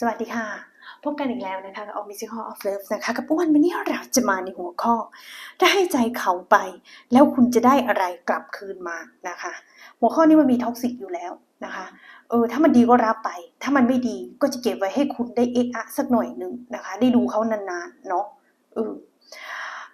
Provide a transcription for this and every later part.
สวัสดีค่ะ พบกันอีกแล้วนะคะกับ All Musical of Love นะคะ กับอ้วนวันนี้เราจะมาในหัวข้อถ้าให้ใจเขาไป แล้วคุณจะได้อะไรกลับคืนมานะคะ หัวข้อนี้มันมีท็อกซิกอยู่แล้วนะคะเออถ้ามันดีก็รับไป ถ้ามันไม่ดีก็จะเก็บไว้ให้คุณได้เอะอะสักหน่อยหนึ่งนะคะ ได้ดูเขานานๆเนาะเออ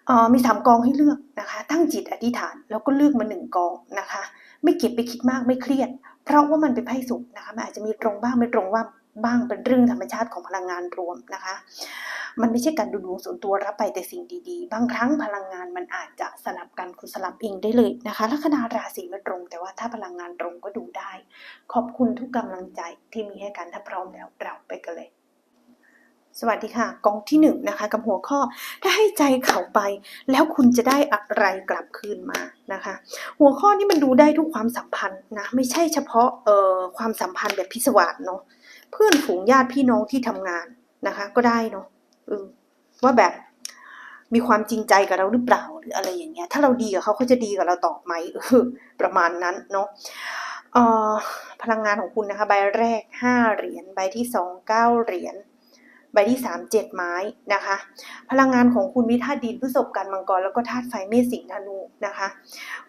อ่อมีสามกองให้เลือกนะคะ ตั้งจิตอธิษฐานแล้วก็เลือกมาหนึ่งกองนะคะ ไม่เก็บไปคิดมากไม่เครียด เพราะว่ามันเป็นไพ่สุกนะคะมันอาจจะมีตรงบ้างไม่ตรงว่า บ้างเป็นเรื่องธรรมชาติของพลังงานรวมนะคะ มันไม่ใช่การดูดวงส่วนตัวรับไปแต่สิ่งดีๆ บางครั้งพลังงานมันอาจจะสลับกันคุณสลับเองได้เลยนะคะลัคนาราศีไม่ตรง แต่ว่าถ้าพลังงานตรงก็ดูได้ ขอบคุณทุกกำลังใจที่มีให้กันถ้าพร้อมแล้วเราไปกันเลยสวัสดีค่ะกองที่หนึ่งนะคะกับหัวข้อถ้าให้ใจเขาไป แล้วคุณจะได้อะไรกลับคืนมานะคะ หัวข้อนี้มันดูได้ทุกความสัมพันธ์นะไม่ใช่เฉพาะเอ่อความสัมพันธ์แบบพิศวาสเนาะ เพื่อนฝูงญาติพี่น้องที่ทำงานนะคะ ก็ได้เนาะว่าแบบมีความจริงใจกับเราหรือเปล่าหรืออะไรอย่างเงี้ย ถ้าเราดีกับเขาเขาจะดีกับเราต่อไหมออประมาณนั้นเนาะออพลังงานของคุณนะคะ ใบแรกห้าเหรียญใบที่สองเก้าเหรียญ ใบที่สามเจ็ดไม้นะคะ พลังงานของคุณมีธาตุดินพฤษภกันมังกรแล้วก็ธาตุไฟเมษสิงห์ธนูนะคะ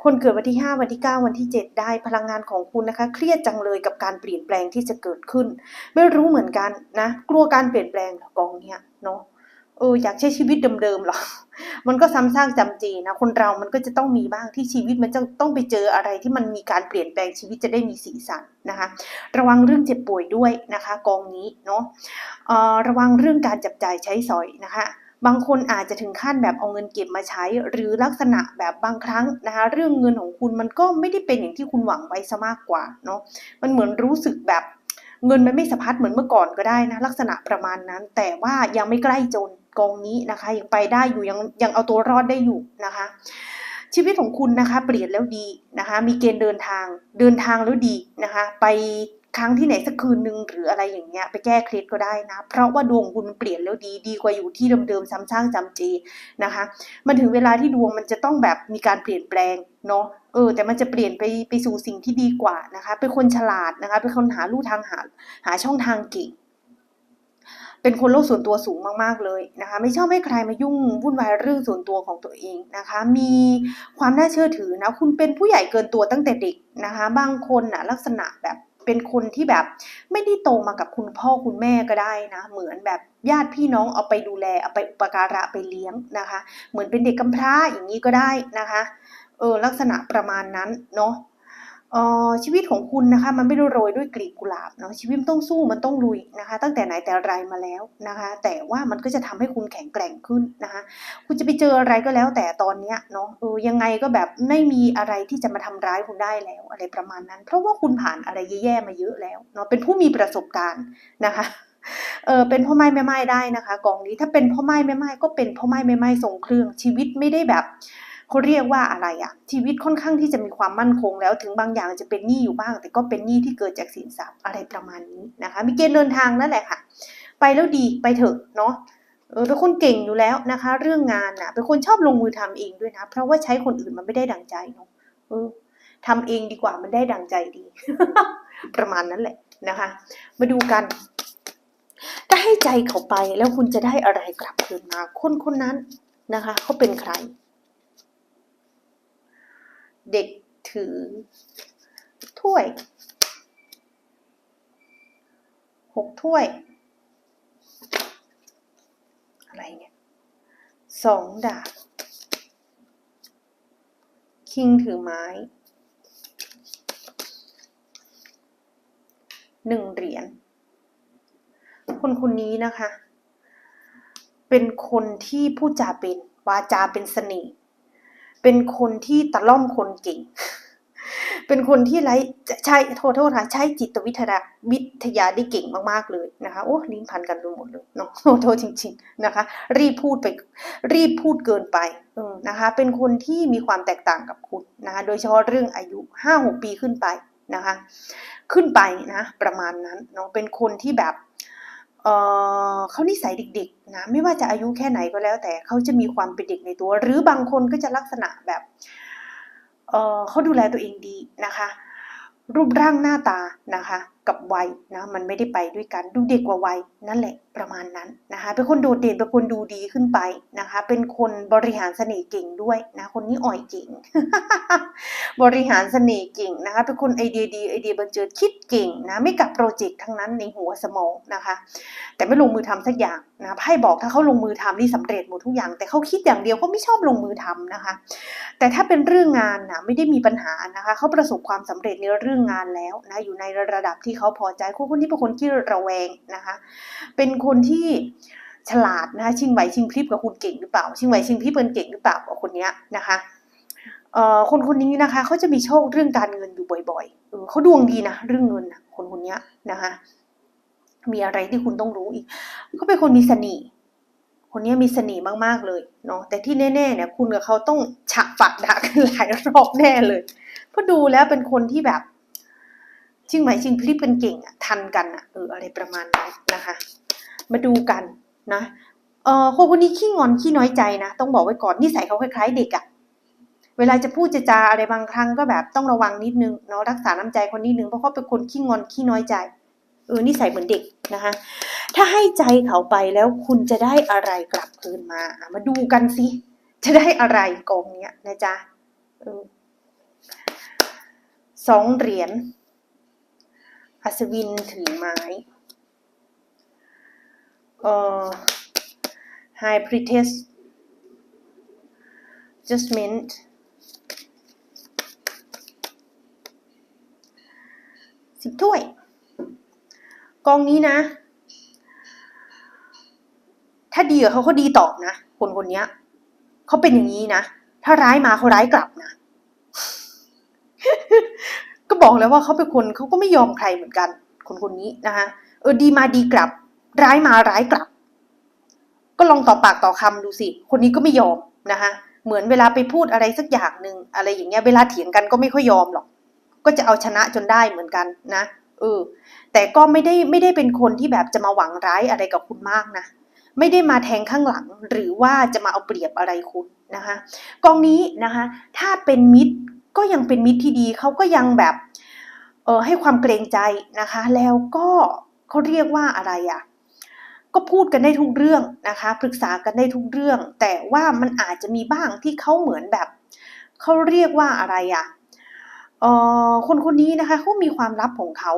คนเกิดวันที่ 5 วันที่ 9 วันที่ 7 ได้พลังงานของคุณนะคะ เครียดจังเลยกับการเปลี่ยนแปลงที่จะเกิดขึ้น ไม่รู้เหมือนกันนะกลัวการเปลี่ยนแปลงหรอกองเนี้ยเนาะ เอออยากใช้ชีวิตเดิมๆหรอ มันก็ซ้ำซากจำเจนะ คนเรามันก็จะต้องมีบ้างที่ชีวิตมันจะต้องไปเจออะไรที่มันมีการเปลี่ยนแปลงชีวิตจะได้มีสีสันนะคะ ระวังเรื่องเจ็บป่วยด้วยนะคะ กองนี้เนาะเอ่อระวังเรื่องการจับจ่ายใช้สอยนะคะบางคนอาจจะถึงขั้นแบบเอาเงินเก็บมาใช้ หรือลักษณะแบบบางครั้งนะคะเรื่องเงินของคุณมันก็ไม่ได้เป็นอย่างที่คุณหวังไว้ซะมากกว่าเนาะมันเหมือนรู้สึกแบบเงินมันไม่สะพัดเหมือนเมื่อก่อนก็ได้นะลักษณะประมาณนั้น แต่ว่ายังไม่ใกล้จน กองนี้นะคะ ยังไปได้อยู่ยังยังเอาตัวรอดได้อยู่นะคะ ชีวิตของคุณนะคะ เปลี่ยนแล้วดีนะคะ มีเกณฑ์เดินทางเดินทางแล้วดีนะคะ ไปครั้งที่ไหนสักคืนหนึ่งหรืออะไรอย่างเงี้ยไปแก้เคล็ดก็ได้นะ เพราะว่าดวงคุณเปลี่ยนแล้วดีดีกว่าอยู่ที่เดิมๆซ้ำซากจำเจนะคะ มันถึงเวลาที่ดวงมันจะต้องแบบมีการเปลี่ยนแปลงเนาะเออแต่มันจะเปลี่ยนไปไปสู่สิ่งที่ดีกว่านะคะ เป็นคนฉลาดนะคะ เป็นคนหาลู่ทางหาหาช่องทางเก่ง เป็นคนโลกส่วนตัวสูงมากๆเลยนะคะ ไม่ชอบให้ใครมายุ่งวุ่นวายเรื่องส่วนตัวของตัวเองนะคะ มีความน่าเชื่อถือนะ คุณเป็นผู้ใหญ่เกินตัวตั้งแต่เด็กนะคะ บางคนนะลักษณะแบบเป็นคนที่แบบไม่ได้โตมากับคุณพ่อคุณแม่ก็ได้นะ เหมือนแบบญาติพี่น้องเอาไปดูแลเอาไปอุปการะไปเลี้ยงนะคะ เหมือนเป็นเด็กกำพร้าอย่างนี้ก็ได้นะคะเออลักษณะประมาณนั้นเนาะ ชีวิตของคุณนะคะมันไม่ได้โรยด้วยกลีบกุหลาบเนาะชีวิตต้องสู้มันต้องลุยนะคะ ตั้งแต่ไหนแต่ไรมาแล้วนะคะ แต่ว่ามันก็จะทำให้คุณแข็งแกร่งขึ้นนะคะ คุณจะไปเจออะไรก็แล้ว แต่ตอนเนี้ยเนาะเออยังไงก็แบบไม่มีอะไรที่จะมาทำร้ายคุณได้แล้วอะไรประมาณนั้น เพราะว่าคุณผ่านอะไรแย่ๆมาเยอะแล้วเนาะเป็นผู้มีประสบการณ์นะคะเออเป็นพ่อไม้แม่ไม้ได้นะคะกองนี้ถ้าเป็นพ่อไม้แม่ไม้ก็เป็นพ่อไม้แม่ไม้ทรงเครื่องชีวิตไม่ได้แบบ เขาเรียกว่าอะไรอะชีวิตค่อนข้างที่จะมีความมั่นคงแล้วถึงบางอย่างจะเป็นหนี้อยู่บ้าง แต่ก็เป็นหนี้ที่เกิดจากสินทรัพย์อะไรประมาณนี้นะคะ มีเกณฑ์เดินทางนั่นแหละค่ะ ไปแล้วดีไปเถอะเนาะเออเป็นคนเก่งอยู่แล้วนะคะ เรื่องงานนะเป็นคนชอบลงมือทำเองด้วยนะ เพราะว่าใช้คนอื่นมันไม่ได้ดังใจเนาะเออทำเองดีกว่ามันได้ดังใจดี ประมาณนั้นแหละนะคะ มาดูกัน ถ้าให้ใจเขาไปแล้วคุณจะได้อะไรกลับคืนมา คนคนนั้นนะคะเขาเป็นใคร เด็กถือ ถ้วยหกถ้วย อะไรเนี่ยสองดาบ คิงถือไม้หนึ่งเหรียญคนคนนี้นะคะ เป็นคนที่พูดจาเป็นวาจาเป็นเสน่ห์ เป็นคนที่ตะล่อมคนเก่ง เป็นคนที่ไร้ใช้โทษโทษค่ะใช้จิตวิทยาวิทยาได้เก่งมากๆเลยนะคะโอ้ลิ้นพันกันไปหมดเลยเนาะโทษจริง ๆนะคะ รีบพูดไปรีบพูดเกินไปนะคะ เป็นคนที่มีความแตกต่างกับคุณนะคะโดยเฉพาะเรื่องอายุห้าหกปีขึ้นไปนะคะ ขึ้นไปนะประมาณนั้นเนาะเป็นคนที่แบบ เขานิสัยเด็กๆนะไม่ว่าจะอายุแค่ไหนก็แล้ว แต่เขาจะมีความเป็นเด็กในตัว หรือบางคนก็จะลักษณะแบบเเขาดูแลตัวเองดีนะคะ รูปร่างหน้าตานะคะกับวัยนะมันไม่ได้ไปด้วยกันดูเด็กกว่าวัยนั่นแหละประมาณนั้นนะคะเป็นคนโดดเด่นเป็นคนดูดีขึ้นไปนะคะ เป็นคนบริหารเสน่ห์เก่งด้วยนะคนนี้อ่อยเก่ง บริหารเสน่ห์เก่งนะคะ เป็นคนไอเดียดีไอเดียบันเจิดคิดเก่งนะไม่กับโปรเจกต์ทั้งนั้นในหัวสมองนะคะ แต่ไม่ลงมือทำสักอย่างนะไพ่บอกถ้าเขาลงมือทำนี่สำเร็จหมดทุกอย่าง แต่เขาคิดอย่างเดียวเขาไม่ชอบลงมือทำนะคะ แต่ถ้าเป็นเรื่องงานนะไม่ได้มีปัญหานะคะเขาประสบความสำเร็จในเรื่องงานแล้วนะอยู่ในระดับที่เขาพอใจคนคนนี้เป็นคนที่ระแวงนะคะ เป็นคนที่ฉลาดนะคะชิงไหวชิงพริบกับคุณเก่งหรือเปล่า ชิงไหวชิงพริบเป็นเก่งหรือเปล่ากับคนเนี้ยนะคะเอ่อคนคนนี้นะคะเขาจะมีโชคเรื่องการเงินอยู่บ่อยๆเออเขาดวงดีนะเรื่องเงินนะคนคนนี้นะคะ มีอะไรที่คุณต้องรู้อีกเขาเป็นคนมีเสน่ห์คนนี้มีเสน่ห์มากๆเลยเนาะแต่ที่แน่ๆเนี่ยคุณกับเขาต้องฉะฝักดากันหลายรอบแน่เลยเพราะดูแล้วเป็นคนที่แบบ ชิงไหมชิงพลิบกันเก่งอะทันกันอะเอออะไรประมาณนั้นนะคะ มาดูกันนะเออคนคนนี้ขี้งอนขี้น้อยใจนะต้องบอกไว้ก่อนนิสัยเขาคล้ายๆ เด็กอะเวลาจะพูดจะจาอะไรบางครั้งก็แบบต้องระวังนิดนึงเนาะรักษาน้ำใจคนนิดนึงเพราะเขาเป็นคนขี้งอนขี้น้อยใจเออนิสัยเหมือนเด็กนะคะถ้าให้ใจเขาไปแล้วคุณจะได้อะไรกลับคืนมา มาดูกันสิจะได้อะไรกองเนี้ยนะจ๊ะออสองเหรียญ อัศวินถือไม้เอ่อ High Priestess Judgment สิบถ้วย กองนี้นะ ถ้าดีกับเขาเขาดีตอบนะ คนคนนี้เขาเป็นอย่างนี้นะ ถ้าร้ายมาเขาร้ายกลับนะ ก็บอกแล้วว่าเขาเป็นคนเขาก็ไม่ยอมใครเหมือนกัน คนคนนี้นะคะเออดีมาดีกลับ ร้ายมาร้ายกลับ ก็ลองต่อปากต่อคำดูสิ คนนี้ก็ไม่ยอมนะคะเหมือนเวลาไปพูดอะไรสักอย่างหนึ่งอะไรอย่างเงี้ยเวลาเถียงกันก็ไม่ค่อยยอมหรอก ก็จะเอาชนะจนได้เหมือนกันนะเออแต่ก็ไม่ได้ไม่ได้เป็นคนที่แบบจะมาหวังร้ายอะไรกับคุณมากนะไม่ได้มาแทงข้างหลังหรือว่าจะมาเอาเปรียบอะไรคุณนะคะกองนี้นะคะถ้าเป็นมิตร ก็ยังเป็นมิตรที่ดีเขาก็ยังแบบเออให้ความเกรงใจนะคะ แล้วก็เขาเรียกว่าอะไรอะ่ะก็พูดกันได้ทุกเรื่องนะคะ ปรึกษากันได้ทุกเรื่อง แต่ว่ามันอาจจะมีบ้างที่เขาเหมือนแบบเขาเรียกว่าอะไรอะ่ะเออคนคนนี้นะคะเขามีความลับของเขา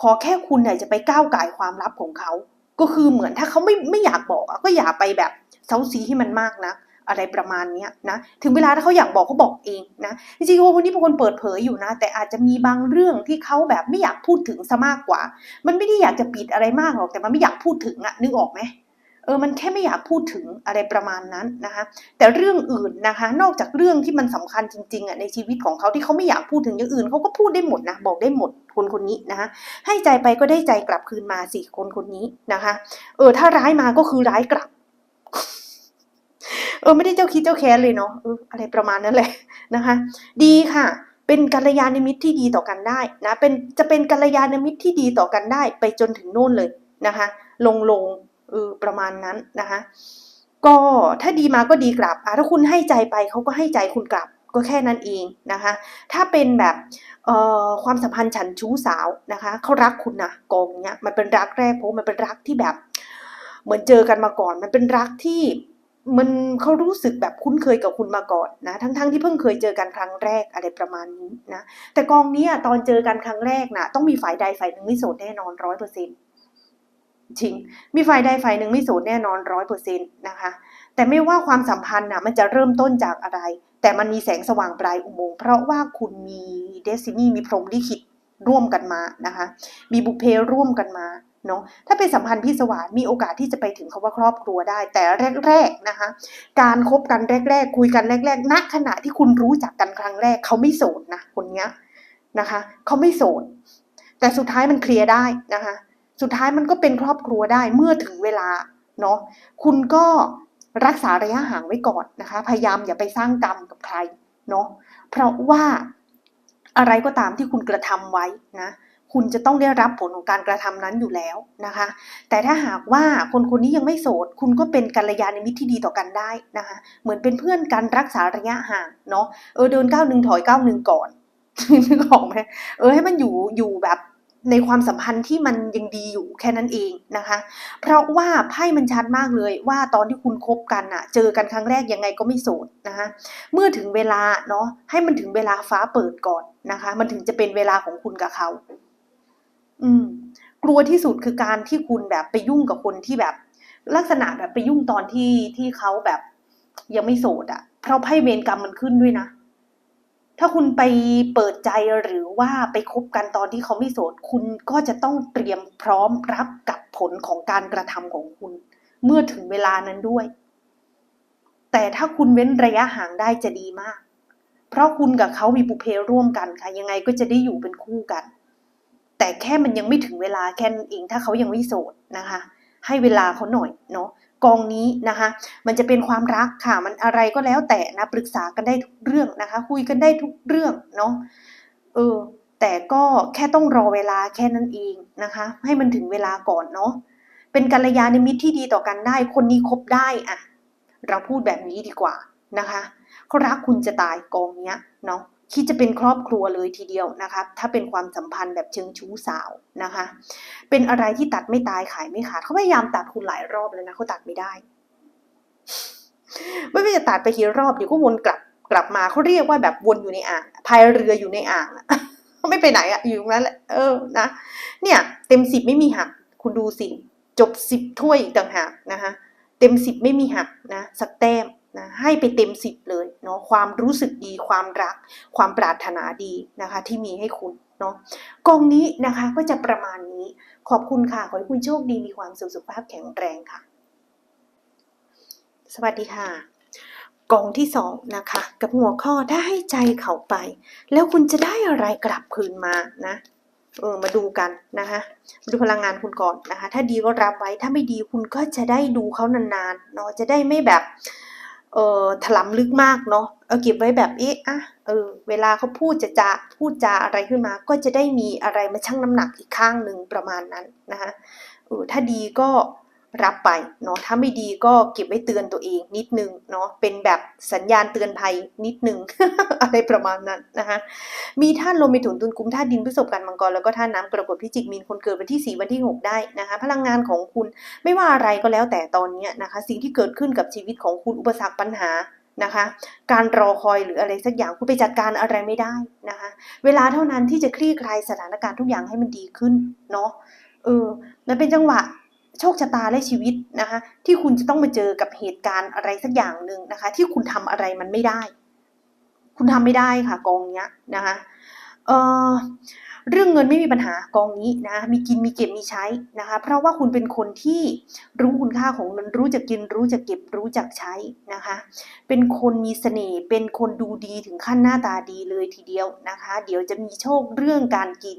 ขอแค่คุณเนี่ยจะไปก้าวไก่ความลับของเขา ก็คือเหมือนถ้าเขาไม่ไม่อยากบอกอก็อย่าไปแบบเซาซีให้มันมากนะ อะไรประมาณนี้นะถึงเวลาถ้าเขาอยากบอกเขาบอกเองนะจริงๆคนนี้เป็นคนเปิดเผยอยู่นะ แต่อาจจะมีบางเรื่องที่เขาแบบไม่อยากพูดถึงซะมากกว่า มันไม่ได้อยากจะปิดอะไรมากหรอกแต่มันไม่อยากพูดถึงอะนึกออกไหมเออ มันแค่ไม่อยากพูดถึงอะไรประมาณนั้นนะคะ แต่เรื่องอื่นนะคะ นอกจากเรื่องที่มันสำคัญจริงๆอะในชีวิตของเขาที่เขาไม่อยากพูดถึงอย่างอื่นเขาก็พูดได้หมดนะ บอกได้หมดคนคนนี้นะคะ ให้ใจไปก็ได้ใจกลับคืนมาสิคนคนนี้นะคะ เออ ถ้าร้ายมาก็คือร้ายกลับ เออไม่ได้เจ้าคิดเจ้าแค้นเลยเนาะอออะไรประมาณนั้นแหละนะคะ ดีค่ะ เป็นกัลยาณมิตรที่ดีต่อกันได้นะเป็นจะเป็นกัลยาณมิตรที่ดีต่อกันได้ ไปจนถึงโน่นเลยนะคะ ลงลงเออประมาณนั้นนะคะ ก็ถ้าดีมาก็ดีกลับอะถ้าคุณให้ใจไปเขาก็ให้ใจคุณกลับก็แค่นั้นเองนะคะ ถ้าเป็นแบบเอ่อความสัมพันธ์ฉันชู้สาวนะคะเขารักคุณนะกองเนี้ยมันเป็นรักแรกเพราะมันเป็นรักที่แบบ เหมือนเจอกันมาก่อน มันเป็นรักที่ มันเขารู้สึกแบบคุ้นเคยกับคุณมาก่อนนะ ทั้งๆทที่เพิ่งเคยเจอกันครั้งแรกอะไรประมาณนี้นะ แต่กองนี้ตอนเจอกันครั้งแรกนะต้องมีฝ่ายใดฝ่ายหนึ่งไม่โสดแน่นอนร้อยเปอร์เซ็นต์จริง มีฝ่ายใดฝ่ายหนึ่งไม่โสดแน่นอนร้อยเปอร์เซ็นต์นะคะ แต่ไม่ว่าความสัมพันธ์นะมันจะเริ่มต้นจากอะไร แต่มันมีแสงสว่างปลายอุโมงค์เพราะว่าคุณมีเดซินี่มีพรหมลิขิตร่วมกันมานะคะ มีบุพเพร่วมกันมา เนาะถ้าเป็นสัมพันธ์พิศวาสมีโอกาสที่จะไปถึงคาว่าครอบครัวได้ แต่แรกๆนะคะ การคบกันแรก ๆ คุยกันแรกๆณขณะที่คุณรู้จักกันครั้งแรกเขาไม่โสดนะคนเนี้ยนะคะเขาไม่โสด แต่สุดท้ายมันเคลียร์ได้นะคะ สุดท้ายมันก็เป็นครอบครัวได้เมื่อถึงเวลาเนาะคุณก็รักษาระยะห่างไว้ก่อนนะคะ พยายามอย่าไปสร้างกรรมกับใครเนาะเพราะว่าอะไรก็ตามที่คุณกระทำไว้นะ คุณจะต้องได้รับผลของการกระทำนั้นอยู่แล้วนะคะ แต่ถ้าหากว่าคนคนนี้ยังไม่โสด คุณก็เป็นกัลยาณมิตรที่ดีต่อกันได้นะคะ เหมือนเป็นเพื่อนกันรักษาระยะห่างเนาะเออเดินก้าวหนึ่งถอยก้าวหนึ่งก่อนนึกออกไหมเออให้มันอยู่อยู่แบบในความสัมพันธ์ที่มันยังดีอยู่แค่นั้นเองนะคะ เพราะว่าไพ่มันชัดมากเลยว่าตอนที่คุณคบกันอะเจอกันครั้งแรกยังไงก็ไม่โสดนะคะ เมื่อถึงเวลาเนาะให้มันถึงเวลาฟ้าเปิดก่อนนะคะ มันถึงจะเป็นเวลาของคุณกับเขา อืม กลัวที่สุดคือการที่คุณแบบไปยุ่งกับคนที่แบบ ลักษณะแบบไปยุ่งตอนที่ที่เขาแบบยังไม่โสดอะเพราะไพ่เวรกรรมมันขึ้นด้วยนะ ถ้าคุณไปเปิดใจหรือว่าไปคบกันตอนที่เขาไม่โสด คุณก็จะต้องเตรียมพร้อมรับกับผลของการกระทำของคุณ เมื่อถึงเวลานั้นด้วย แต่ถ้าคุณเว้นระยะห่างได้จะดีมาก เพราะคุณกับเขามีบุพเพร่วมกันค่ะ ยังไงก็จะได้อยู่เป็นคู่กัน แต่แค่มันยังไม่ถึงเวลาแค่นั้นเองถ้าเขายังไม่โสดนะคะ ให้เวลาเขาหน่อยเนาะกองนี้นะคะ มันจะเป็นความรักค่ะมันอะไรก็แล้วแต่นะปรึกษากันได้ทุกเรื่องนะคะ คุยกันได้ทุกเรื่องเนาะเออแต่ก็แค่ต้องรอเวลาแค่นั้นเองนะคะ ให้มันถึงเวลาก่อนเนาะเป็นกัลยาณมิตรที่ดีต่อกันได้ คนนี้คบได้อะเราพูดแบบนี้ดีกว่านะคะเขารักคุณจะตายกองเนี้ยเนาะ คิดจะเป็นครอบครัวเลยทีเดียวนะคะ ถ้าเป็นความสัมพันธ์แบบเชิงชู้สาวนะคะ เป็นอะไรที่ตัดไม่ตายขายไม่ขาดเขาพยายามตัดคุณหลายรอบเลยนะเขาตัดไม่ได้ ไม่ว่าจะตัดไปกี่รอบเดี๋ยวก็วนกลับกลับมาเขาเรียกว่าแบบวนอยู่ในอ่างพายเรืออยู่ในอ่างไม่ไปไหนอะอยู่ตรงนั้นแหละเออนะเนี่ย เต็มสิบไม่มีหัก คุณดูสิจบสิบถ้วยอีกต่างหากนะคะเต็มสิบไม่มีหักนะสักแต้ม นะให้ไปเต็มสิบเลยเนาะความรู้สึกดีความรัก ความปรารถนาดีนะคะที่มีให้คุณเนาะกองนี้นะคะก็จะประมาณนี้ขอบคุณค่ะ ขอให้คุณโชคดีมีความสุขสุขภาพแข็งแรงค่ะ สวัสดีค่ะกองที่สองนะคะ กับหัวข้อถ้าให้ใจเขาไป แล้วคุณจะได้อะไรกลับคืนมานะเออมาดูกันนะคะดูพลังงานคุณก่อนนะคะ ถ้าดีก็รับไว้ถ้าไม่ดีคุณก็จะได้ดูเขานานๆเนาะจะได้ไม่แบบ เออถลำลึกมากเนาะเอาเก็บไว้แบบเอ๊ะอะเออเวลาเขาพูดจะจะพูดจาอะไรขึ้นมา ก็จะได้มีอะไรมาชั่งน้ำหนักอีกข้างหนึ่งประมาณนั้นนะคะเออถ้าดีก็ รับไปเนาะถ้าไม่ดีก็เก็บไว้เตือนตัวเองนิดนึงเนาะเป็นแบบสัญญาณเตือนภัยนิดนึง อะไรประมาณนั้นนะคะมีท่านลมมีถุนตุนกุมท่าดินพฤษภกันมังกรแล้วก็ท่าน้ำกรกฎพิจิกมีนคนเกิดวันที่ 4 วันที่ 6 ได้นะคะพลังงานของคุณไม่ว่าอะไรก็แล้วแต่ตอนเนี้ยนะคะสิ่งที่เกิดขึ้นกับชีวิตของคุณอุปสรรคปัญหานะคะ การรอคอยหรืออะไรสักอย่างคุณไปจัดการอะไรไม่ได้นะคะ เวลาเท่านั้นที่จะคลี่คลายสถานการณ์ทุกอย่างให้มันดีขึ้นเนาะเออมันเป็นจังหวะ โชคชะตาและชีวิตนะคะที่คุณจะต้องมาเจอกับเหตุการณ์อะไรสักอย่างหนึ่งนะคะ ที่คุณทำอะไรมันไม่ได้ คุณทำไม่ได้ค่ะกองเนี้ยนะคะเออ เรื่องเงินไม่มีปัญหากองนี้นะ มีกินมีเก็บมีใช้นะคะ เพราะว่าคุณเป็นคนที่รู้คุณค่าของเงินรู้จักกิน รู้จักเก็บรู้จักใช้นะคะ เป็นคนมีเสน่ห์เป็นคนดูดีถึงขั้นหน้าตาดีเลยทีเดียวนะคะ เดี๋ยวจะมีโชคเรื่องการกิน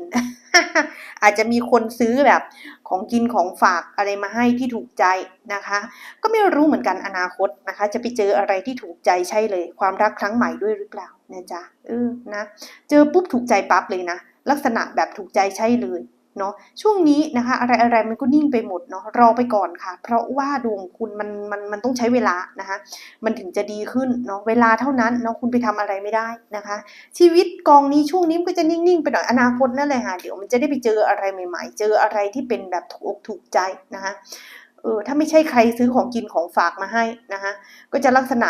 อาจจะมีคนซื้อแบบของกินของฝากอะไรมาให้ที่ถูกใจนะคะ ก็ไม่รู้เหมือนกันอนาคตนะคะ จะไปเจออะไรที่ถูกใจใช่เลย ความรักครั้งใหม่ด้วยหรือเปล่านะจ๊ะเออนะเจอปุ๊บถูกใจปั๊บเลยนะ ลักษณะแบบถูกใจใช่เลยเนาะช่วงนี้นะคะ อะไรอะไรมันก็นิ่งไปหมดเนาะรอไปก่อนค่ะ เพราะว่าดวงคุณมันมันมันต้องใช้เวลานะคะมันถึงจะดีขึ้นเนาะเวลาเท่านั้นเนาะคุณไปทำอะไรไม่ได้นะคะ ชีวิตกองนี้ช่วงนี้มันก็จะนิ่งๆไปหน่อยอนาคตนั่นแหละค่ะเดี๋ยวมันจะได้ไปเจออะไรใหม่ ๆ เจออะไรที่เป็นแบบถูกอกถูกใจนะคะเออถ้าไม่ใช่ใครซื้อของกินของฝากมาให้นะคะก็จะลักษณะ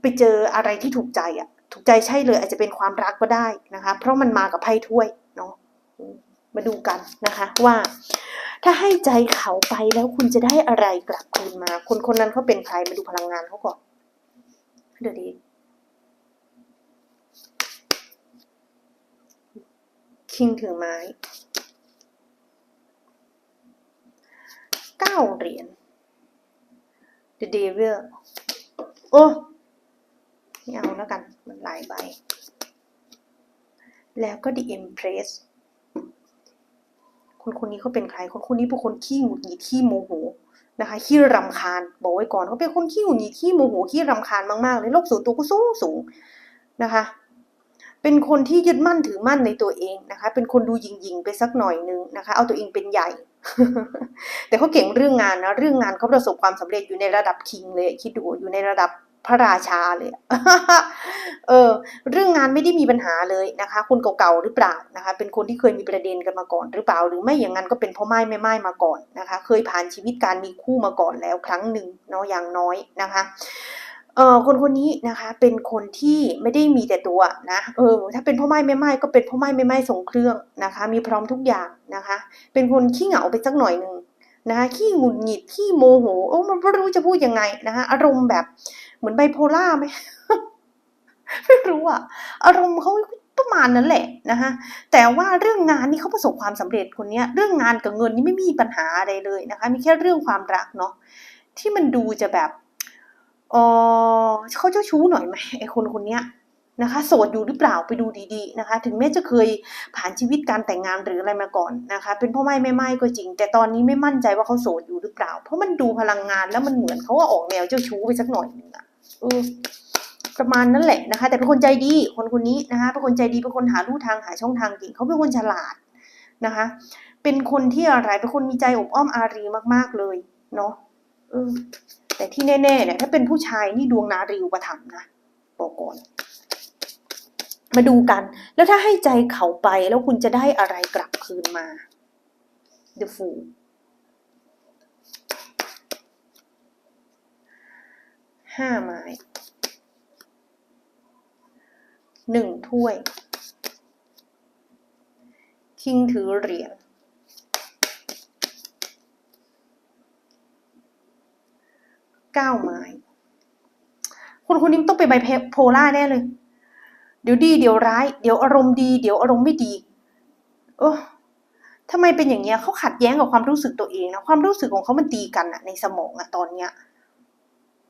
ไปเจออะไรที่ถูกใจอะ ถูกใจใช่เลย อาจจะเป็นความรักก็ได้นะคะ เพราะมันมากับไพ่ถ้วยเนาะมาดูกันนะคะว่า ถ้าให้ใจเขาไปแล้วคุณจะได้อะไรกลับคืนมา คนคนนั้นเขาเป็นใครมาดูพลังงานเขาก่อนเดี๋ยวดีคิงถือไม้เก้าเหรียญ The Devil โอ้ ไม่เอาแล้วกัน มันหลายใบ แล้วก็ The Empress คนคนนี้เขาเป็นใคร คนคนนี้เป็นคนขี้หงุดหงิดขี้โมโหนะคะ ขี้รำคาญ บอกไว้ก่อนเขาเป็นคนขี้หงุดหงิดขี้โมโห ขี้รำคาญมากๆเลยโลกส่วนตัวก็สูงสูงนะคะ เป็นคนที่ยึดมั่นถือมั่นในตัวเองนะคะ เป็นคนดูยิงๆไปสักหน่อยนึงนะคะ เอาตัวเองเป็นใหญ่ แต่เขาเก่งเรื่องงานนะ เรื่องงานเขาประสบความสำเร็จอยู่ในระดับคิงเลย คิดดูอยู่ในระดับ พระราชาเลยเออ เรื่องงานไม่ได้มีปัญหาเลยนะคะคนเก่าๆหรือเปล่านะคะ เป็นคนที่เคยมีประเด็นกันมาก่อนหรือเปล่า หรือไม่อย่างนั้นก็เป็นพ่อไม้แม่ไม้มาก่อนนะคะ เคยผ่านชีวิตการมีคู่มาก่อนแล้วครั้งหนึ่งเนาะอย่างน้อยนะคะเออคนคนนี้นะคะเป็นคนที่ไม่ได้มีแต่ตัวนะเออถ้าเป็นพ่อไม้แม่ไม้ก็เป็นพ่อไม้แม่ไม้ส่งเครื่องนะคะ มีพร้อมทุกอย่างนะคะ เป็นคนขี้เหงาไปสักหน่อยหนึ่งนะคะขี้หงุดหงิดขี้โมโหโอ้มันไม่รู้จะพูดยังไงนะคะอารมณ์แบบ เหมือนไบโพล่าไหมไม่รู้อะอารมณ์เขาประมาณนั้นแหละนะคะแต่ว่าเรื่องงานนี่เขาประสบความสำเร็จคนเนี้ย เรื่องงานกับเงินนี่ไม่มีปัญหาอะไรเลยนะคะ มีแค่เรื่องความรักเนาะที่มันดูจะแบบเออเขาเจ้าชู้หน่อยไหมไอคนคนเนี้ยนะคะโสดอยู่หรือเปล่าไปดูดีๆนะคะ ถึงแม้จะเคยผ่านชีวิตการแต่งงานหรืออะไรมาก่อนนะคะ เป็นพ่อไม่ไม่ไม่ก็จริง แต่ตอนนี้ไม่มั่นใจว่าเขาโสดอยู่หรือเปล่า เพราะมันดูพลังงานแล้วมันเหมือนเขาว่าออกแนวเจ้าชู้ไปสักหน่อยนึงอะ ประมาณนั้นแหละนะคะ แต่เป็นคนใจดีคนคนนี้นะคะเป็นคนใจดีเป็นคนหาลู่ทางหาช่องทางเก่งเขาเป็นคนฉลาดนะคะ เป็นคนที่อะไรเป็นคนมีใจอบอ้อมอารีมาก ๆเลยเนาะแต่ที่แน่ๆเนี่ยถ้าเป็นผู้ชายนี่ดวงนารีอุปถัมภ์นะบอกก่อนมาดูกัน แล้วถ้าให้ใจเขาไปแล้วคุณจะได้อะไรกลับคืนมา The Fool ห้าไม้หนึ่งถ้วย คิงถือเหรียญเก้าไม้คนคนนี้ต้องไปนไบโพล่าแน่เลย เดี๋ยวดีเดี๋ยวร้าย เดี๋ยวอารมณ์ดีเดี๋ยวอารมณ์ไม่ดีเออทำไมเป็นอย่างเงี้ยเขาขัดแย้งกับความรู้สึกตัวเองนะความรู้สึกของเขามันตีกันอะในสมองอะตอนเนี้ย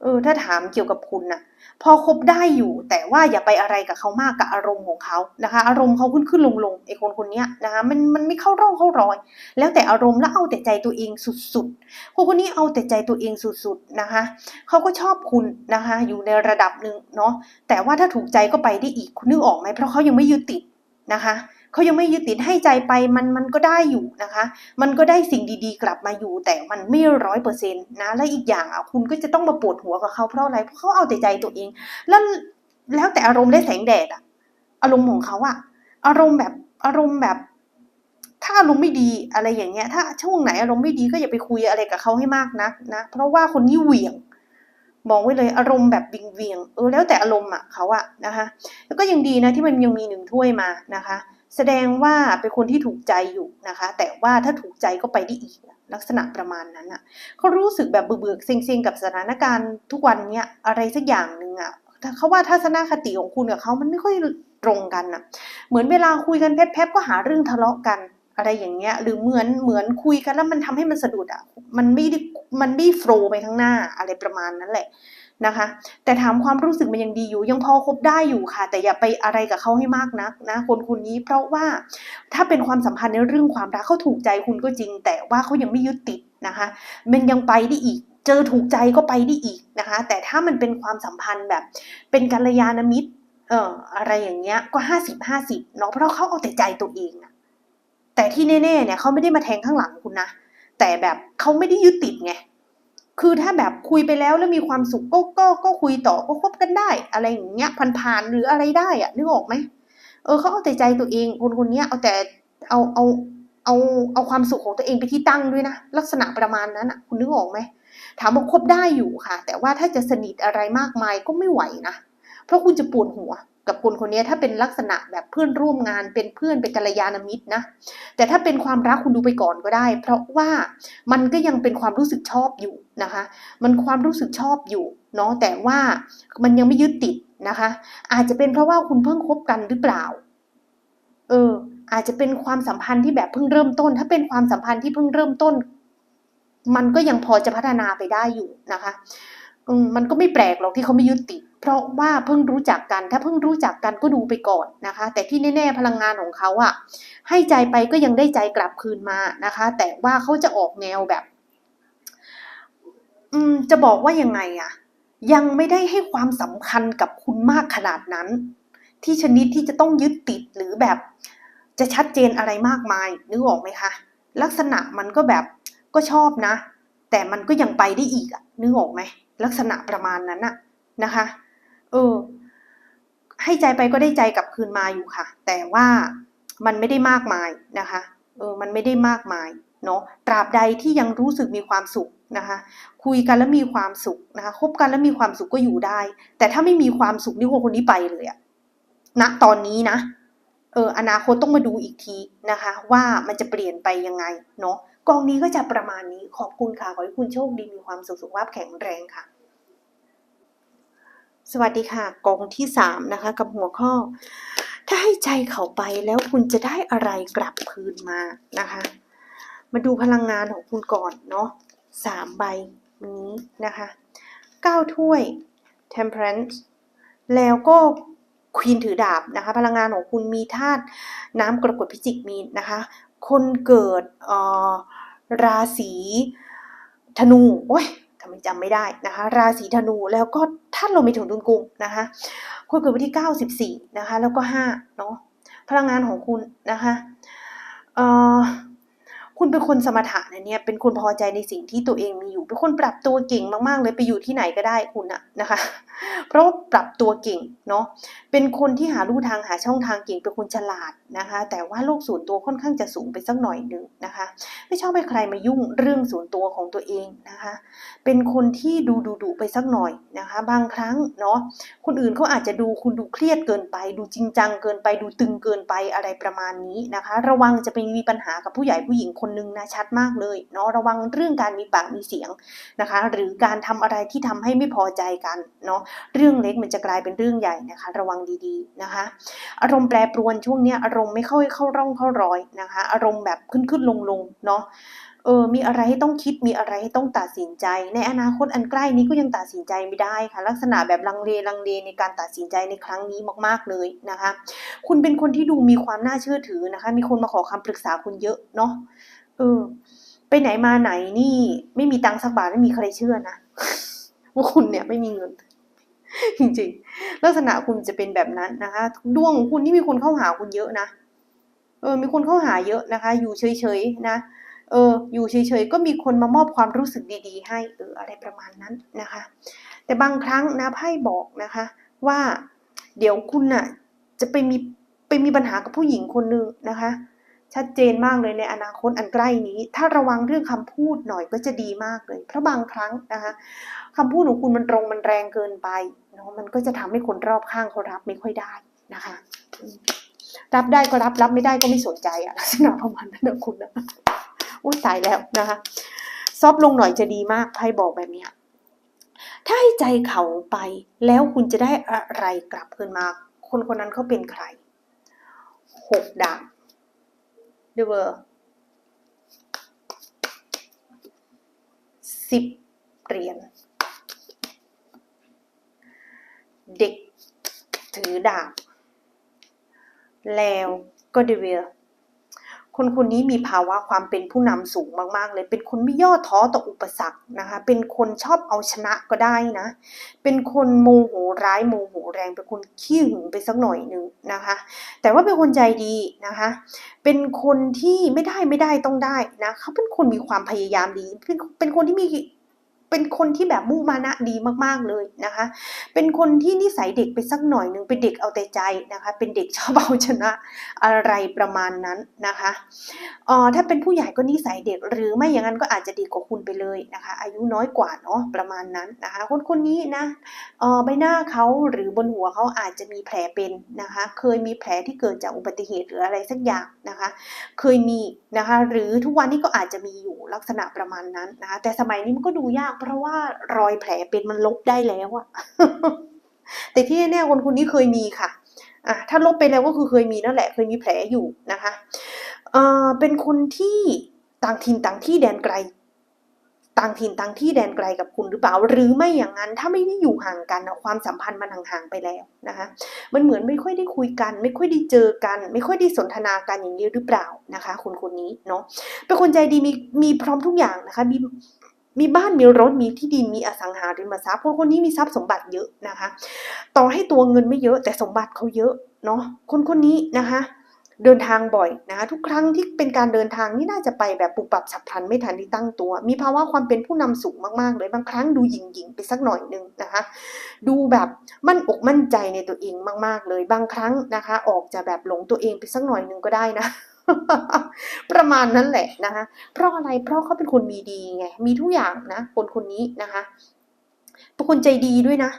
เออ ถ้าถามเกี่ยวกับคุณน่ะพอคบได้อยู่ แต่ว่าอย่าไปอะไรกับเขามากกับอารมณ์ของเขานะคะ อารมณ์เขาขึ้นขึ้นลงลงไอ้คนคนนี้นะคะมันมันไม่เข้าร่องเข้ารอย แล้วแต่อารมณ์แล้วเอาแต่ใจตัวเองสุดๆคนคนนี้เอาแต่ใจตัวเองสุดๆนะคะเขาก็ชอบคุณนะคะ อยู่ในระดับหนึ่งเนาะแต่ว่าถ้าถูกใจก็ไปได้อีกคุณนึกออกไหมเพราะเขายังไม่ยึดติดนะคะ เขายังไม่ยึดติดให้ใจไปมันมันก็ได้อยู่นะคะ มันก็ได้สิ่งดีๆ กลับมาอยู่ แต่มันไม่ร้อยเปอร์เซ็นต์นะและอีกอย่างอะคุณก็จะต้องมาปวดหัวกับเขาเพราะอะไรเพราะเขาเอาแต่ใจตัวเอง แล้วแล้วแต่อารมณ์ได้แสงแดดอะ อารมณ์ของเขาอะ อารมณ์แบบอารมณ์แบบถ้าอารมณ์ไม่ดีอะไรอย่างเงี้ย ถ้าช่วงไหนอารมณ์ไม่ดีก็อย่าไปคุยอะไรกับเขาให้มากนักนะเพราะว่าคนนี้เหวี่ยงมองไว้เลยอารมณ์แบบวิงเวียงเออแล้วแต่อารมณ์อะเขาอะนะคะ แล้วก็ยังดีนะที่มันยังมีหนึ่งถ้วยมานะคะ แสดงว่าเป็นคนที่ถูกใจอยู่นะคะ แต่ว่าถ้าถูกใจก็ไปได้อีกลักษณะประมาณนั้นอะเขารู้สึกแบบเบื่อๆเซ็งๆกับสถานการณ์ทุกวันเนี้ยอะไรสักอย่างหนึ่งอะเขาว่าทัศนคติของคุณกับเขามันไม่ค่อยตรงกันอะ เหมือนเวลาคุยกันแพบๆก็หาเรื่องทะเลาะกันอะไรอย่างเงี้ย หรือเหมือนเหมือนคุยกันแล้วมันทำให้มันสะดุดอะมันไม่ได้มันไม่โฟล์ไปข้างหน้าอะไรประมาณนั้นแหละ นะคะ แต่ถามความรู้สึกมันยังดีอยู่ยังพอคบได้อยู่ค่ะ แต่อย่าไปอะไรกับเขาให้มากนักนะคนคนนี้เพราะว่าถ้าเป็นความสัมพันธ์ในเรื่องความรักเขาถูกใจคุณก็จริง แต่ว่าเขายังไม่ยึดติดนะคะ มันยังไปได้อีกเจอถูกใจก็ไปได้อีกนะคะ แต่ถ้ามันเป็นความสัมพันธ์แบบ เป็นกัลยาณมิตรเอ่ออะไรอย่างเงี้ยก็ห้าสิบห้าสิบเนาะเพราะเขาเอาแต่ใจตัวเองอะแต่ที่แน่ๆเนี่ยเขาไม่ได้มาแทงข้างหลังคุณนะแต่แบบเขาไม่ได้ยึดติดไง คือถ้าแบบคุยไปแล้วแล้วมีความสุขก็ก็ก็คุยต่อก็คบกันได้ อะไรอย่างเงี้ยผ่านๆหรืออะไรได้อะนึกออกไหมเออเขาเอาแต่ใจตัวเองคนคนนี้เอาแต่เอาเอาเอาเอาความสุขของตัวเองไปที่ตั้งด้วยนะลักษณะประมาณนั้นอะคุณนึกออกไหมถามว่าคบได้อยู่ค่ะ แต่ว่าถ้าจะสนิทอะไรมากมายก็ไม่ไหวนะเพราะคุณจะปวดหัว กับคนคนนี้ถ้าเป็นลักษณะแบบเพื่อนร่วมงานเป็นเพื่อนเป็นกัลยาณมิตรนะ แต่ถ้าเป็นความรักคุณดูไปก่อนก็ได้ เพราะว่ามันก็ยังเป็นความรู้สึกชอบอยู่นะคะ มันความรู้สึกชอบอยู่เนาะแต่ว่ามันยังไม่ยึดติดนะคะ อาจจะเป็นเพราะว่าคุณเพิ่งคบกันหรือเปล่า เออ อาจจะเป็นความสัมพันธ์ที่แบบเพิ่งเริ่มต้น ถ้าเป็นความสัมพันธ์ที่เพิ่งเริ่มต้น มันก็ยังพอจะพัฒนาไปได้อยู่นะคะมันก็ไม่แปลกหรอกที่เขาไม่ยึดติด เพราะว่าเพิ่งรู้จักกัน ถ้าเพิ่งรู้จักกันก็ดูไปก่อนนะคะ แต่ที่แน่ ๆ พลังงานของเขาอะให้ใจไปก็ยังได้ใจกลับคืนมานะคะ แต่ว่าเขาจะออกแนวแบบ อืม จะบอกว่ายังไงอะยังไม่ได้ให้ความสำคัญกับคุณมากขนาดนั้น ที่ชนิดที่จะต้องยึดติดหรือแบบ จะชัดเจนอะไรมากมายนึกออกไหมคะ ลักษณะมันก็แบบก็ชอบนะ แต่มันก็ยังไปได้อีกอะนึกออกไหมลักษณะประมาณนั้นอะนะคะ เออ ให้ใจไปก็ได้ใจกลับคืนมาอยู่ค่ะ แต่ว่ามันไม่ได้มากมายนะคะ เออ มันไม่ได้มากมายเนาะ ตราบใดที่ยังรู้สึกมีความสุขนะคะ คุยกันแล้วมีความสุขนะคะคบกันแล้วมีความสุขก็อยู่ได้ แต่ถ้าไม่มีความสุขนี่คนคนนี้ไปเลยอะณตอนนี้นะ เออ อนาคตต้องมาดูอีกทีนะคะ ว่ามันจะเปลี่ยนไปยังไงเนาะ กองนี้ก็จะประมาณนี้ ขอบคุณค่ะ ขอให้คุณโชคดี มีความสุข สุขภาพแข็งแรงค่ะ สวัสดีค่ะกองที่สามนะคะ กับหัวข้อ ถ้าให้ใจเขาไปแล้วคุณจะได้อะไรกลับคืนมานะคะ มาดูพลังงานของคุณก่อนเนาะสามใบนี้นะคะเก้าถ้วย temperance แล้วก็ควีนถือดาบนะคะ พลังงานของคุณมีธาตุน้ำกรกฎพิจิกมีนะคะ คนเกิดอ่อราศีธนูโอ้ย ทำไมจำไม่ได้นะคะ ราศีธนูแล้วก็ท่านลงไปถึงดุลกุมนะคะคุณเกิดวันที่94นะคะ แล้วก็5เนาะพลังงานของคุณนะคะเอ่อ คุณเป็นคนสมถะนะเนี่ย เป็นคนพอใจในสิ่งที่ตัวเองมีอยู่ เป็นคนปรับตัวเก่งมากๆเลยไปอยู่ที่ไหนก็ได้คุณอะนะคะ เพราะปรับตัวเก่งเนาะ เป็นคนที่หาลู่ทางหาช่องทางเก่ง เป็นคนฉลาดนะคะ แต่ว่าโลกส่วนตัวค่อนข้างจะสูงไปสักหน่อยหนึ่งนะคะ ไม่ชอบให้ใครมายุ่งเรื่องส่วนตัวของตัวเองนะคะ เป็นคนที่ดูดุดุไปสักหน่อยนะคะ บางครั้งเนาะ คนอื่นเขาอาจจะดูคุณดูเครียดเกินไป ดูจริงจังเกินไป ดูตึงเกินไปอะไรประมาณนี้นะคะ ระวังจะไปมีปัญหากับผู้ใหญ่ผู้หญิงคนนึงนะชัดมากเลยเนาะระวังเรื่องการมีปากมีเสียงนะคะ หรือการทำอะไรที่ทำให้ไม่พอใจกันเนาะเรื่องเล็กมันจะกลายเป็นเรื่องใหญ่นะคะ ระวังดีๆนะคะ อารมณ์แปรปรวนช่วงนี้อารมณ์ไม่เข้าเข้าร่องเข้ารอยนะคะ อารมณ์แบบขึ้นขึ้นลงลงๆเนาะเออ มีอะไรให้ต้องคิด มีอะไรให้ต้องตัดสินใจ ในอนาคตอันใกล้นี้ก็ยังตัดสินใจไม่ได้ค่ะ ลักษณะแบบลังเลลังเลในการตัดสินใจในครั้งนี้มาก ๆเลยนะคะ คุณเป็นคนที่ดูมีความน่าเชื่อถือนะคะ มีคนมาขอคำปรึกษาคุณเยอะเนาะ เออ ไปไหนมาไหนนี่ ไม่มีตังค์สักบาทไม่มีใครเชื่อนะว่าคุณเนี่ยไม่มีเงิน จริงๆ ลักษณะคุณจะเป็นแบบนั้นนะคะดวงของคุณนี่มีคนเข้าหาคุณเยอะนะเออ มีคนเข้าหาเยอะนะคะ อยู่เฉยๆนะเออ อยู่เฉยๆก็มีคนมามอบความรู้สึกดีๆ ให้เอออะไรประมาณนั้นนะคะ แต่บางครั้งนะไพ่บอกนะคะ ว่าเดี๋ยวคุณน่ะ จะไปมีไปมีปัญหากับผู้หญิงคนนึงนะคะ ชัดเจนมากเลยในอนาคตอันใกล้นี้ ถ้าระวังเรื่องคำพูดหน่อยก็จะดีมากเลย เพราะบางครั้งนะคะคำพูดของคุณมันตรงมันแรงเกินไปเนาะมันก็จะทำให้คนรอบข้างเขารับไม่ค่อยได้นะคะ รับได้ก็รับรับไม่ได้ก็ไม่สนใจอะลักษณะประมาณนั้นนะคุณนะอุ้ยตายแล้วนะคะซอฟลงหน่อยจะดีมากไพ่บอกแบบนี้ถ้าให้ใจเขาไปแล้วคุณจะได้อะไรกลับคืนมา คนคนนั้นเขาเป็นใครหกดาบ The World สิบเหรียญเด็กถือดาบ แล้วก็เดวิล คนคนนี้มีภาวะความเป็นผู้นำสูงมากๆ เลย เป็นคนไม่ย่อท้อต่ออุปสรรคนะคะ เป็นคนชอบเอาชนะก็ได้นะ เป็นคนโมโหร้ายโมโหแรง เป็นคนขี้หึงไปสักหน่อยหนึ่งนะคะ แต่ว่าเป็นคนใจดีนะคะ เป็นคนที่ไม่ได้ไม่ได้ต้องได้นะเขาเป็นคนมีความพยายามดี เป็นเป็นคนที่มี เป็นคนที่แบบมุ่งมานะดีมากๆเลยนะคะ เป็นคนที่นิสัยเด็กไปสักหน่อยหนึ่งเป็นเด็กเอาแต่ใจนะคะ เป็นเด็กชอบเอาชนะอะไรประมาณนั้นนะคะอ่อถ้าเป็นผู้ใหญ่ก็นิสัยเด็ก หรือไม่อย่างนั้นก็อาจจะดีกว่าคุณไปเลยนะคะ อายุน้อยกว่าเนาะประมาณนั้นนะคะ คนคนนี้นะอ่อใบหน้าเขาหรือบนหัวเขาอาจจะมีแผลเป็นนะคะ เคยมีแผลที่เกิดจากอุบัติเหตุหรืออะไรสักอย่างนะคะ เคยมีนะคะ หรือทุกวันนี้ก็อาจจะมีอยู่ลักษณะประมาณนั้นนะคะ แต่สมัยนี้มันก็ดูยากเพราะว่ารอยแผลเป็นมันลบได้แล้วอะแต่ที่แน่ๆคนคนนี้เคยมีค่ะอะถ้าลบไปแล้วก็คือเคยมีนั่นแหละ เคยมีแผลอยู่นะคะเอ่อเป็นคนที่ต่างถิ่นต่างที่แดนไกล ต่างถิ่นต่างที่แดนไกลกับคุณหรือเปล่า หรือไม่อย่างนั้นถ้าไม่ได้อยู่ห่างกันอะความสัมพันธ์มันห่างๆไปแล้วนะคะ มันเหมือนไม่ค่อยได้คุยกัน ไม่ค่อยได้เจอกัน ไม่ค่อยได้สนทนากันอย่างนี้หรือเปล่านะคะคนคนนี้เนาะเป็นคนใจดีมีมีพร้อมทุกอย่างนะคะมี มีบ้านมีรถมีที่ดินมีอสังหาริมทรัพย์คนคนนี้มีทรัพย์สมบัติเยอะนะคะ ต่อให้ตัวเงินไม่เยอะแต่สมบัติเขาเยอะเนาะคนคนนี้นะคะเดินทางบ่อยนะคะทุกครั้งที่เป็นการเดินทางนี่น่าจะไปแบบปุบปับฉับพลันไม่ทันที่ตั้งตัว มีภาวะความเป็นผู้นำสูงมากๆเลยบางครั้งดูหยิ่งๆไปสักหน่อยนึงนะคะดูแบบมั่นอกมั่นใจในตัวเองมาก ๆ เลยบางครั้งนะคะ ออกจะแบบหลงตัวเองไปสักหน่อยนึงก็ได้นะ ประมาณนั้นแหละนะคะ เพราะอะไร เพราะเขาเป็นคนมีดีไง มีทุกอย่างนะคนคนนี้นะคะเป็นคนใจดีด้วยนะ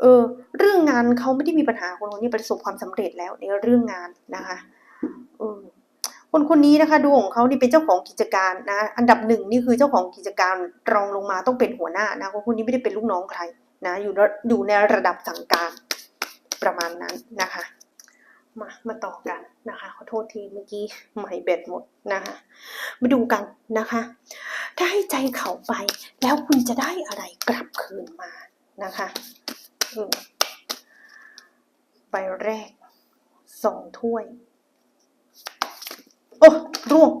เออ เรื่องงานเขาไม่ได้มีปัญหาคนคนนี้ประสบความสำเร็จแล้วในเรื่องงานนะคะเออคนคนนี้นะคะดวงของเขานี่เป็นเจ้าของกิจการนะ อันดับหนึ่งนี่คือเจ้าของกิจการรองลงมาต้องเป็นหัวหน้านะคนคนนี้ไม่ได้เป็นลูกน้องใครนะอยู่ระอยู่ในระดับสั่งการประมาณนั้นนะคะ มามาต่อกัน นะคะขอโทษทีเมื่อกี้ไม่เบ็ดหมดนะคะมาดูกันนะคะ ถ้าให้ใจเขาไปแล้วคุณจะได้อะไรกลับคืนมานะคะใบแรกสองถ้วย โอ้ร่วง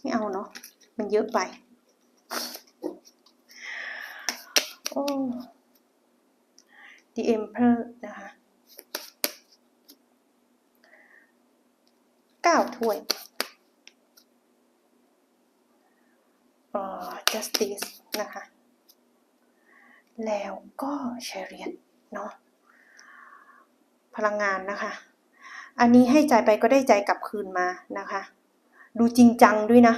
ไม่เอาเนาะมันเยอะไปโอ้ The Emperor นะคะ เก้าถ้วยเอ่อ Justice นะคะ แล้วก็เชเรียนเนาะพลังงานนะคะ อันนี้ให้ใจไปก็ได้ใจกลับคืนมานะคะ ดูจริงจังด้วยนะ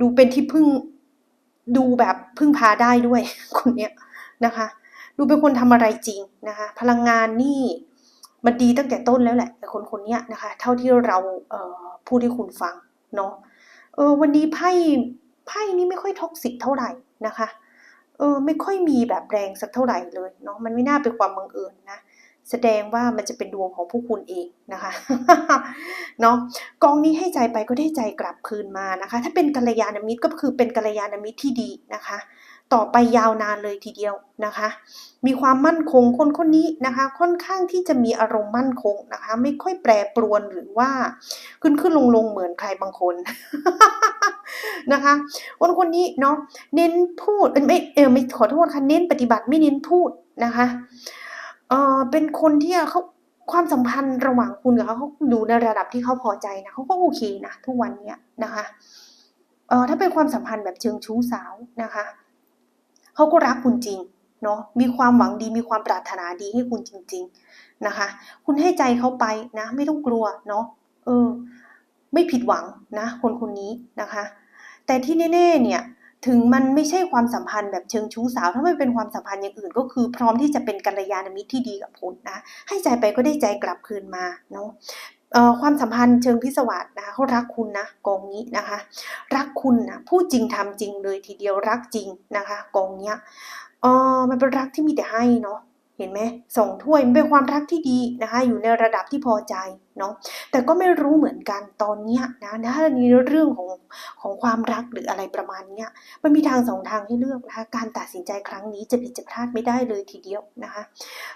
ดูเป็นที่พึ่งดูแบบพึ่งพาได้ด้วยคนเนี้ยนะคะ ดูเป็นคนทำอะไรจริงนะคะ พลังงานนี่ มันดีตั้งแต่ต้นแล้วแหละแต่คนคนนี้นะคะ เท่าที่เราเพูดให้คุณฟังเนาะเออวันนี้ไพ่ไพ่นี้ไม่ค่อยท็อกซิกเท่าไหร่นะคะเออไม่ค่อยมีแบบแรงสักเท่าไหร่เลยเนาะมันไม่น่าเป็นความบังเอิญนะแสดงว่ามันจะเป็นดวงของผู้คุณเองนะคะเนาะกองนี้ให้ใจไปก็ได้ใจกลับคืนมานะคะ ถ้าเป็นกัลยาณมิตรก็คือเป็นกัลยาณมิตรที่ดีนะคะ ต่อไปยาวนานเลยทีเดียวนะคะ มีความมั่นคงคนคนนี้นะคะ ค่อนข้างที่จะมีอารมณ์มั่นคงนะคะ ไม่ค่อยแปรปรวนหรือว่าขึ้นขึ้นลงลงเหมือนใครบางคนนะคะ คนคนนี้เนาะเน้นพูดเอ้ยไม่เออไม่ขอโทษค่ะเน้นปฏิบัติไม่เน้นพูดนะคะเออเป็นคนที่เขาความสัมพันธ์ระหว่างคุณกับเขาเขาอยู่ในระดับที่เขาพอใจนะเขาก็โอเคนะทุกวันเนี้ยนะคะเออถ้าเป็นความสัมพันธ์แบบเชิงชู้สาวนะคะ เขาก็รักคุณจริงเนาะมีความหวังดีมีความปรารถนาดีให้คุณจริง ๆนะคะ คุณให้ใจเขาไปนะ ไม่ต้องกลัวเนาะเออ ไม่ผิดหวังนะ คนคนนี้นะคะ แต่ที่แน่ๆเนี่ยถึงมันไม่ใช่ความสัมพันธ์แบบเชิงชู้สาว ถ้ามันเป็นความสัมพันธ์อย่างอื่น ก็คือพร้อมที่จะเป็นกัลยาณมิตรที่ดีกับคุณนะ ให้ใจไปก็ได้ใจกลับคืนมาเนาะ ความสัมพันธ์เชิงพิศวาสนะคะเขารักคุณนะกองนี้นะคะ รักคุณนะพูดจริงทำจริงเลยทีเดียวรักจริงนะคะ กองเนี้ยเออมันเป็นรักที่มีแต่ให้เนาะ เห็นไหมสองถ้วยมันเป็นความรักที่ดีนะคะ อยู่ในระดับที่พอใจเนาะแต่ก็ไม่รู้เหมือนกันตอนเนี้ยนะถ้าในเรื่องของของความรักหรืออะไรประมาณเนี้ยมันมีทางสองทางให้เลือกนะคะการตัดสินใจครั้งนี้จะผิดจะพลาดไม่ได้เลยทีเดียวนะคะ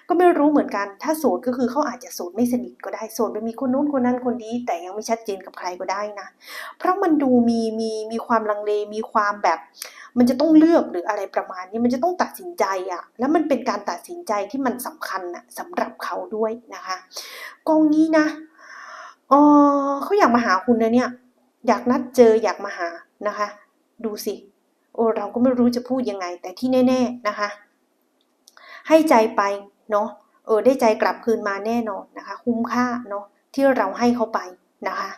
ก็ไม่รู้เหมือนกันถ้าโสดก็คือเขาอาจจะโสดไม่สนิทก็ได้โสดไปมีคนนู้นคนนั้นคนนี้ แต่ยังไม่ชัดเจนกับใครก็ได้นะ เพราะมันดูมีมีมีความลังเลมีความแบบ มันจะต้องเลือกหรืออะไรประมาณนี้มันจะต้องตัดสินใจอะแล้วมันเป็นการตัดสินใจที่มันสำคัญนะสำหรับเขาด้วยนะคะกองนี้นะเออเขาอยากมาหาคุณนะเนี่ย อยากนัดเจออยากมาหานะคะ ดูสิโอ้เราก็ไม่รู้จะพูดยังไง แต่ที่แน่ ๆนะคะ ให้ใจไปเนาะเออได้ใจกลับคืนมาแน่นอนนะคะ คุ้มค่าเนาะที่เราให้เขาไปนะคะ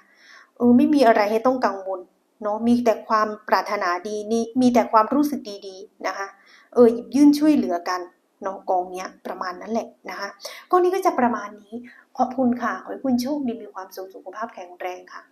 เออไม่มีอะไรให้ต้องกังวล เนาะมีแต่ความปรารถนาดีนี่มีแต่ความรู้สึกดีๆนะคะเออหยิบยื่นช่วยเหลือกันเนาะกองเนี้ยประมาณนั้นแหละนะคะกองนี้ก็จะประมาณนี้ขอบคุณค่ะขอให้คุณโชคดีมีความสุขสุขภาพแข็งแรงค่ะ